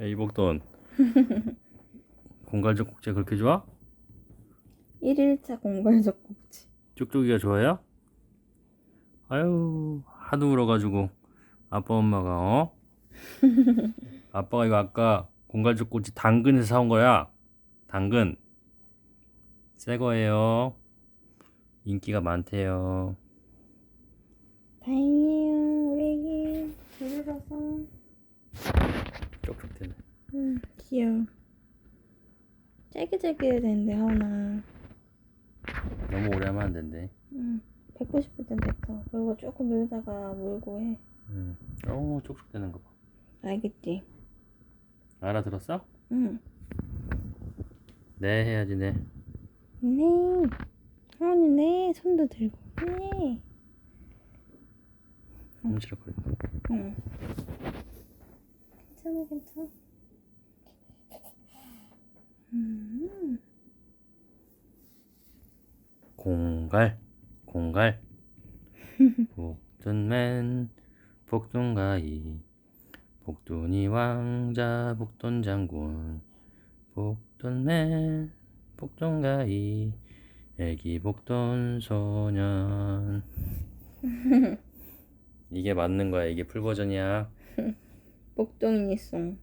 야 이복돈 공갈적 국제 그렇게 좋아? 1일차 공갈적 꼭지. 쪽쪽이가 좋아요? 아유 하도 울어가지고 아빠 엄마가 어? 아빠가 이거 아까 공갈적 꼬치 당근에서 사온 거야 당근 새 거예요 인기가 많대요. 우리 애기 데려가서. 쪽쪽 되네 음, 귀여워. 짤기짤기해야 되는데, 하은아. 너무 오래 하면 안 된대 응. 뱉고 싶을 땐 뱉어. 그리고 조금 놀다가 물고 해. 음. 어 쪽쪽 되는 거 봐 알겠지? 알아들었어? 응. 네 해야지 네 네. 하은이 네. 손도 들고. 네. 훔치락거리 응. 괜찮아, 괜찮아. 음. 공갈 공갈. 복돈맨 복돈가이. 복돈이 왕자 복돈 장군. 복돈맨 복돈가이. 애기 복돈 소년. 이게 맞는 거야 이게 풀 버전이야 복동이송.